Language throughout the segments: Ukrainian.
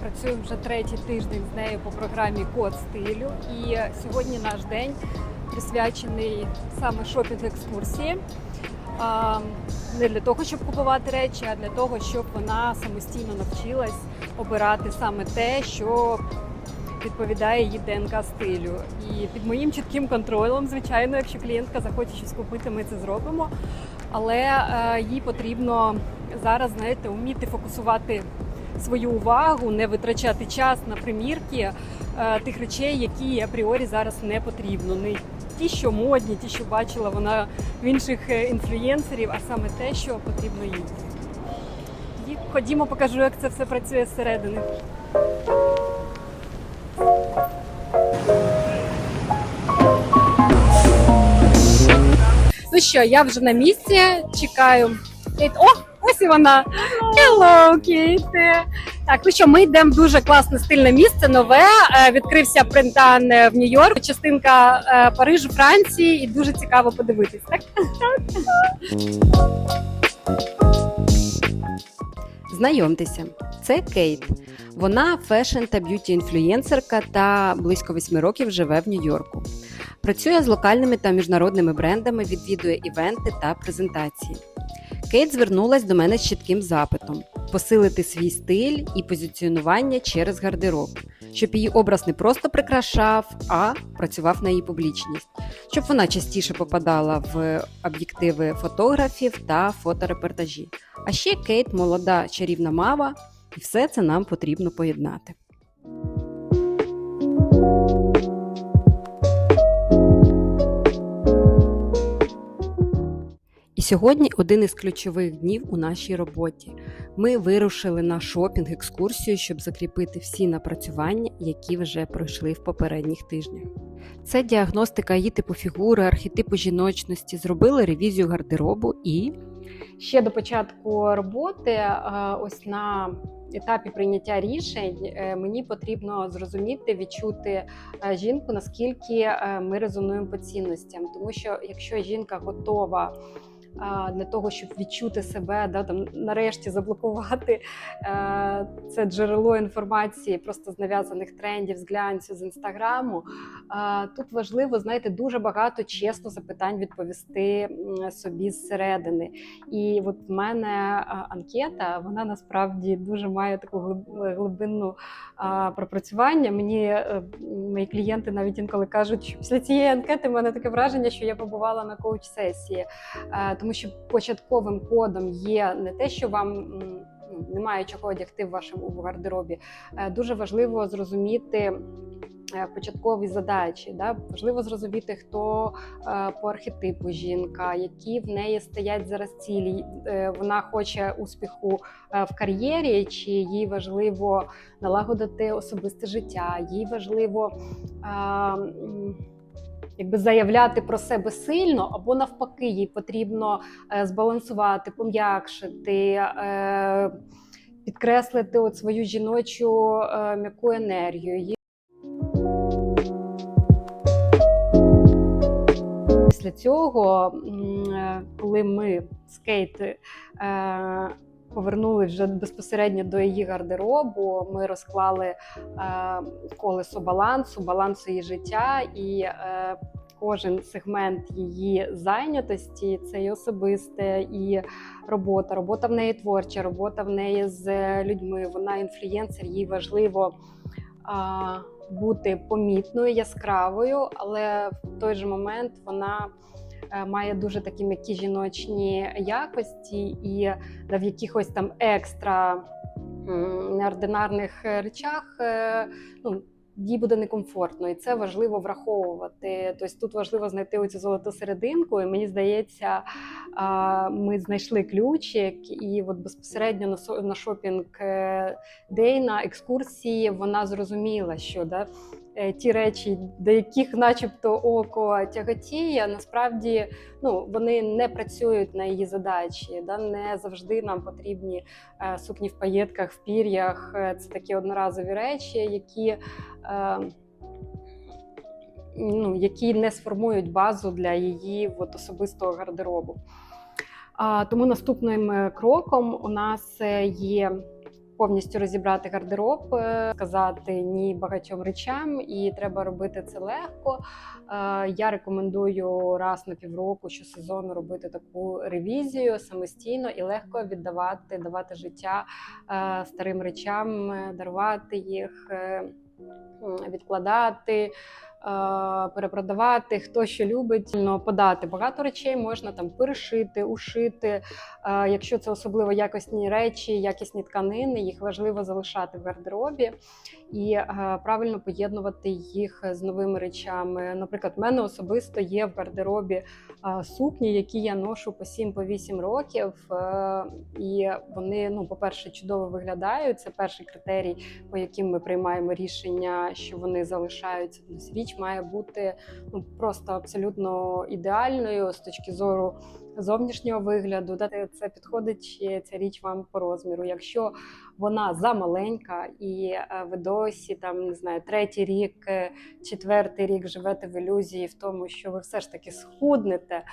Працюємо вже третій тиждень з нею по програмі Код стилю. І сьогодні наш день присвячений саме шопінг екскурсії. Не для того, щоб купувати речі, а для того, щоб вона самостійно навчилась обирати саме те, що відповідає її ДНК стилю. І під моїм чітким контролем, звичайно, якщо клієнтка захоче щось купити, ми це зробимо. Але е, їй потрібно зараз, знаєте, вміти фокусувати свою увагу, не витрачати час на примірки е, тих речей, які апріорі зараз не потрібно. Не ті, що модні, ті, що бачила вона в інших е, інфлюєнсерів, а саме те, що потрібно їй. Тоді ходімо, покажу, як це все працює зсередини. Ну що, я вже на місці, чекаю. О, ось і вона. Hello, Кейт. Так, ну що, ми йдемо в дуже класне стильне місце, нове. Е, Відкрився принтан е, в Нью-Йорк, частинка е, Парижу, Франції, і дуже цікаво подивитись. Так? Знайомтеся, це Кейт. Вона фешн та б'юті інфлюєнсерка та близько восьми років живе в Нью-Йорку. Працює з локальними та міжнародними брендами, відвідує івенти та презентації. Кейт звернулась до мене з чітким запитом посилити свій стиль і позиціонування через гардероб, щоб її образ не просто прикрашав, а працював на її публічність, щоб вона частіше попадала в об'єктиви фотографів та фоторепортажі. А ще Кейт молода чарівна мава, і все це нам потрібно поєднати. Сьогодні один із ключових днів у нашій роботі. Ми вирушили на шопінг екскурсію, щоб закріпити всі напрацювання, які вже пройшли в попередніх тижнях. Це діагностика її типу фігури, архетипу жіночності, зробили ревізію гардеробу і Ще до початку роботи, е, ось на етапі прийняття рішень, е, мені потрібно зрозуміти, відчути е, жінку, наскільки ми резонуємо по цінностям. Тому що якщо жінка готова для того, щоб відчути себе, да, там нарешті заблокувати е, це джерело інформації просто з нав'язаних трендів, з глянцю, з інстаграму. Тут важливо, знаєте, дуже багато чесно запитань відповісти собі зсередини. І от в мене анкета, вона насправді дуже має таку глиб- глибинну пропрацювання. Мені е, мої клієнти навіть інколи кажуть, що після цієї анкети в мене таке враження, що я побувала на коуч-сесії. Тому що початковим кодом є не те, що вам ну, немає чого одягти в вашому гардеробі. Е, Дуже важливо зрозуміти. е, Початкові задачі, да важливо зрозуміти, хто е, по архетипу жінка, які в неї стоять зараз цілі. Вона хоче успіху в кар'єрі, чи їй важливо налагодити особисте життя, їй важливо якби заявляти про себе сильно, або навпаки, їй потрібно е, збалансувати, пом'якшити, е, підкреслити от свою жіночу е, м'яку енергію. Після цього, е, коли ми з Кейт е, повернули вже безпосередньо до її гардеробу, ми розклали е, колесо балансу, балансу її життя і е, кожен сегмент її зайнятості це і особисте, і робота. Робота в неї творча, робота в неї з людьми. Вона інфлюєнсер, їй важливо. а, Бути помітною, яскравою, але в той же момент вона має дуже такі м'які жіночні якості, і в якихось там екстра неординарних е, речах е, ну, їй буде некомфортно, і це важливо враховувати. Тобто тут важливо знайти оцю золоту серединку. І мені здається, ми знайшли ключик, і от безпосередньо на шопінг е, дей, на екскурсії вона зрозуміла, що да, е, ті речі, до яких, начебто, око тяготіє, насправді ну, вони не працюють на її задачі. Да? Не завжди нам потрібні е, сукні в паєтках, в пір'ях. Е, Це такі одноразові речі, які. Е, Ну, які не сформують базу для її от, особистого гардеробу. А, Тому наступним е, кроком у нас е, є повністю розібрати гардероб, е, сказати ні багатьом речам, і треба робити це легко. Е, Я рекомендую раз на півроку щосезону робити таку ревізію самостійно і легко віддавати, давати життя е, старим речам, дарувати їх, відкладати. Е, Перепродавати, хто що любить, ну, подати багато речей можна там перешити, ушити. Е, Якщо це особливо якісні речі, якісні тканини, їх важливо залишати в гардеробі і е, правильно поєднувати їх з новими речами. Наприклад, в мене особисто є в гардеробі сукні, які я ношу по 7-8 років, і вони, ну, по-перше, чудово виглядають. Це перший критерій, по яким ми приймаємо рішення, що вони залишаються. Тобто має бути ну просто абсолютно ідеальною з точки зору зовнішнього вигляду. Дати це підходить чи ця річ вам по розміру. Якщо вона замаленька і е, ви досі там не знаю, третій рік, е, четвертий рік живете в ілюзії в тому, що ви все ж таки схуднете.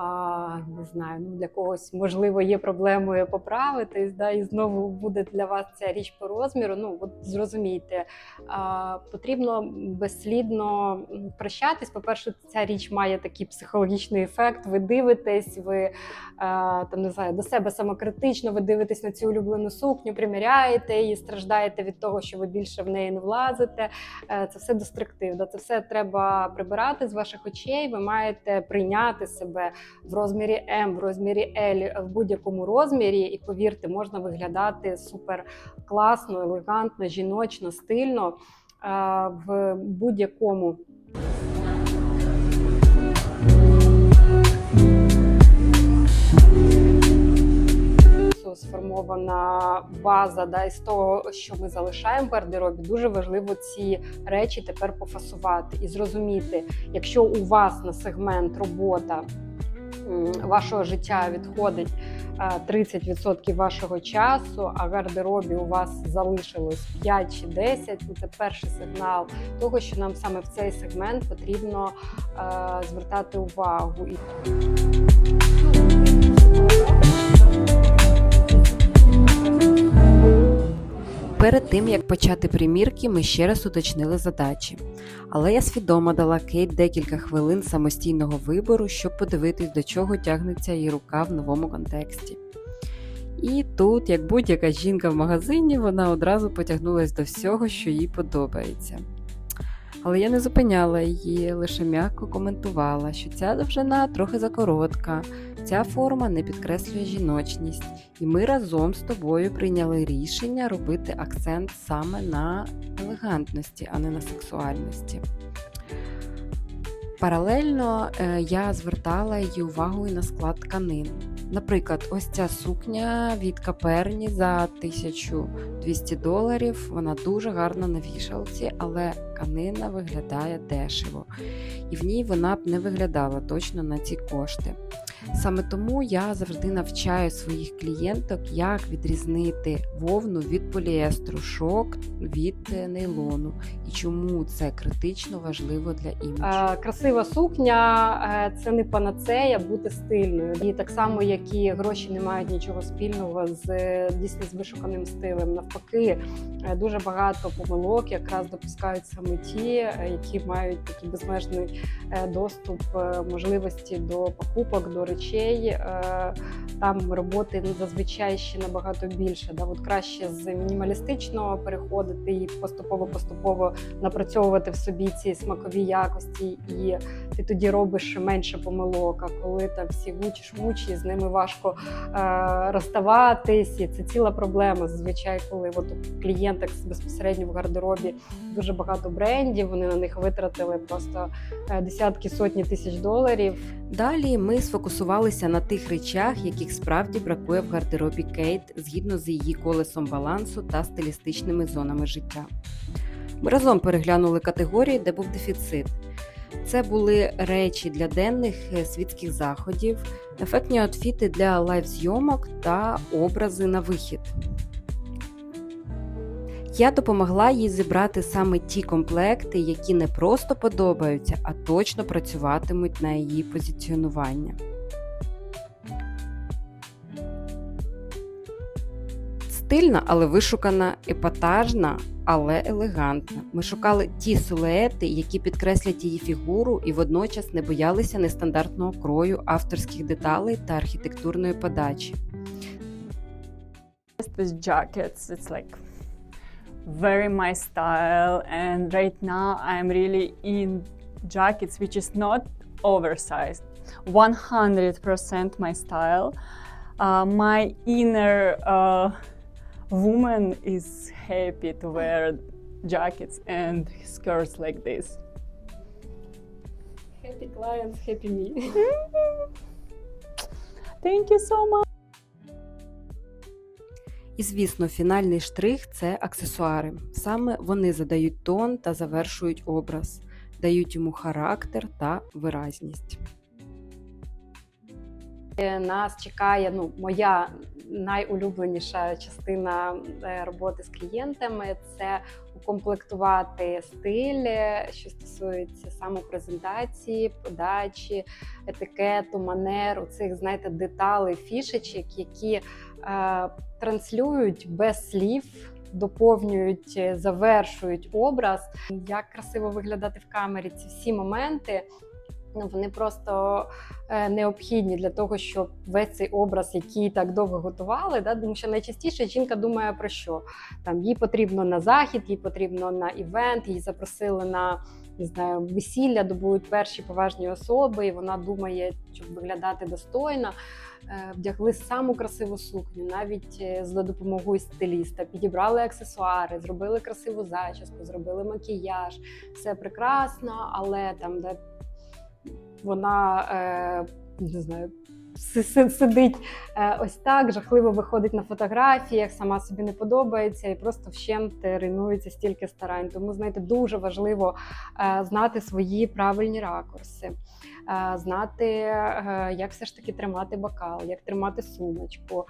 А, не знаю, ну для когось можливо є проблемою поправитись, да, і знову буде для вас ця річ по розміру. Ну от зрозумійте, а, потрібно безслідно прощатись. По-перше, ця річ має такий психологічний ефект. Ви дивитесь, ви а, там не знаю, до себе самокритично, ви дивитесь на цю улюблену сукню, приміряєте її, страждаєте від того, що ви більше в неї не влазите. Е, Це все деструктив. Це все треба прибирати з ваших очей. Ви маєте прийняти себе в розмірі М, в розмірі L, в будь-якому розмірі, і повірте, можна виглядати супер класно, елегантно, жіночно, стильно е, в будь-якому. Сформована база да, із того, що ми залишаємо в гардеробі, дуже важливо ці речі тепер пофасувати і зрозуміти, якщо у вас на сегмент робота вашого життя відходить е, 30% вашого часу, а в гардеробі у вас залишилось 5 чи 10, ну це перший сигнал того, що нам саме в цей сегмент потрібно звертати увагу. Перед тим як почати примірки, ми ще раз уточнили задачі. Але я свідомо дала Кейт декілька хвилин самостійного вибору, щоб подивитись, до чого тягнеться її рука в новому контексті. І тут, як будь-яка жінка в магазині, вона одразу потягнулася до всього, що їй подобається. Але я не зупиняла її, лише м'яко коментувала, що ця довжина трохи закоротка, ця форма не підкреслює жіночність, і ми разом з тобою прийняли рішення робити акцент саме на елегантності, а не на сексуальності. Паралельно е, я звертала її увагу і на склад тканин. Наприклад, ось ця сукня від каперні за 1200 доларів. Вона дуже гарна на вішалці, але тканина виглядає дешево, і в ній вона б не виглядала точно на ці кошти. Саме тому я завжди навчаю своїх клієнток, як відрізнити вовну від поліестру, шок від е, нейлону і чому це критично важливо для іміджу. Красива сукня е, це не панацея бути стильною. І так само, як і гроші не мають нічого спільного з е, дійсно з вишуканим стилем. Навпаки, дуже багато помилок якраз допускають саме ті, які мають такий безмежний доступ, можливості до покупок, до речей. Е, Там роботи ну, зазвичай ще набагато більше. Да? От краще з мінімалістичного переходити і поступово-поступово напрацьовувати в собі ці смакові якості, і ти тоді робиш менше помилок. А коли там всі гучі-шмучі, з ними важко е, розставатись, і це ціла проблема. Зазвичай, коли от у клієнток безпосередньо в гардеробі дуже багато брендів, вони на них витратили просто е, десятки сотні тисяч доларів. Далі ми сфокусувалися на тих речах, яких справді бракує в гардеробі Кейт згідно з її колесом балансу та стилістичними зонами життя. Ми разом переглянули категорії, де був дефіцит. Це були речі для денних е, світських заходів, ефектні outfіти для лайв-зйомок та образи на вихід. Я допомогла їй зібрати саме ті комплекти, які не просто подобаються, а точно працюватимуть на її позиціонування. Стильна, але вишукана, епатажна, але елегантна. Ми шукали ті силуети, які підкреслять її фігуру і водночас не боялися нестандартного крою авторських деталей та архітектурної подачі. Jackets, it's like very my style and right now i'm really in jackets which is not oversized. 100% my style. Uh, my inner uh, woman is happy to wear jackets and skirts like this. Happy clients, happy me. thank you so much І, звісно, фінальний штрих це аксесуари. Саме вони задають тон та завершують образ, дають йому характер та виразність. Е, Нас чекає ну, моя найулюбленіша частина е, роботи з клієнтами це укомплектувати стиль, е, що стосується самопрезентації, подачі, етикету, манер, цих знаєте, деталей, фішечок, які транслюють без слів. Доповнюють, е, завершують образ, як красиво виглядати в камері. Ці всі моменти ну вони просто е, необхідні для того, щоб весь цей образ, який так довго готували, да, тому що найчастіше жінка думає про що там їй потрібно на захід, їй потрібно на івент, її запросили на не знаю, весілля, де будуть перші поважні особи, і вона думає, щоб виглядати достойно. Е, Вдягли саму красиву сукню, навіть е, за допомогою стиліста, підібрали аксесуари, зробили красиву зачіску, зробили макіяж, все прекрасно, але там, де вона е, не знаю, сидить е, ось так, жахливо виходить на фотографіях, сама собі не подобається і просто вщент руйнується стільки старань. Тому, знаєте, дуже важливо е, знати свої правильні ракурси. е, Знати, як все ж таки тримати бокал, як тримати сумочку,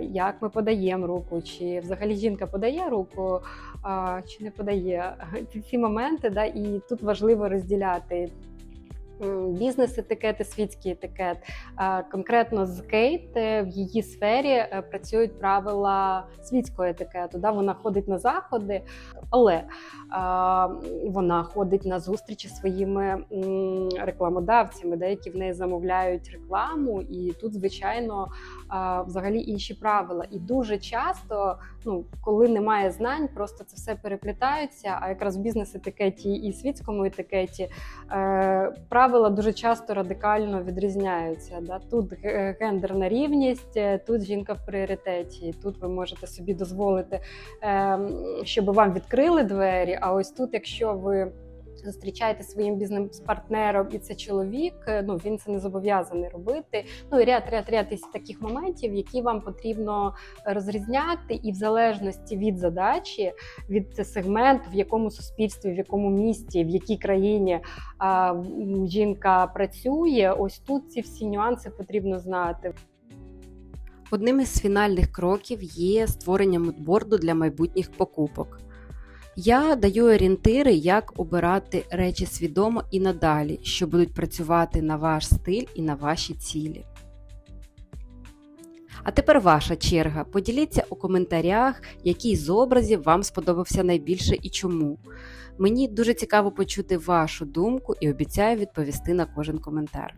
як ми подаємо руку, чи взагалі жінка подає руку, чи не подає. Ці моменти, да, і тут важливо розділяти бізнес-етикет світський етикет. Конкретно з Кейт е, в її сфері е, працюють правила світського етикету. Да? Вона ходить на заходи, але вона ходить на зустрічі зі своїми рекламодавцями, да, які в неї замовляють рекламу. І тут, звичайно, взагалі інші правила. І дуже часто, ну, коли немає знань, просто це все переплітається. А якраз в бізнес-етикеті і світському етикеті е, правила дуже часто радикально відрізняються. Да? Тут гендерна рівність, е, тут жінка в пріоритеті. Тут ви можете собі дозволити, е, щоб вам відкрили двері. А ось тут, якщо ви зустрічаєте своїм бізнес-партнером, і це чоловік, е, ну він це не зобов'язаний робити. Ну і ряд, ряд, ряд із таких моментів, які вам потрібно розрізняти, і в залежності від задачі, від сегменту, в якому суспільстві, в якому місті, в якій країні а, жінка працює, ось тут ці всі нюанси потрібно знати. Одним із фінальних кроків є створення мудборду для майбутніх покупок. Я даю орієнтири, як обирати речі свідомо і надалі, що будуть працювати на ваш стиль і на ваші цілі. А тепер ваша черга. Поділіться у коментарях, який з образів вам сподобався найбільше і чому. Мені дуже цікаво почути вашу думку і обіцяю відповісти на кожен коментар.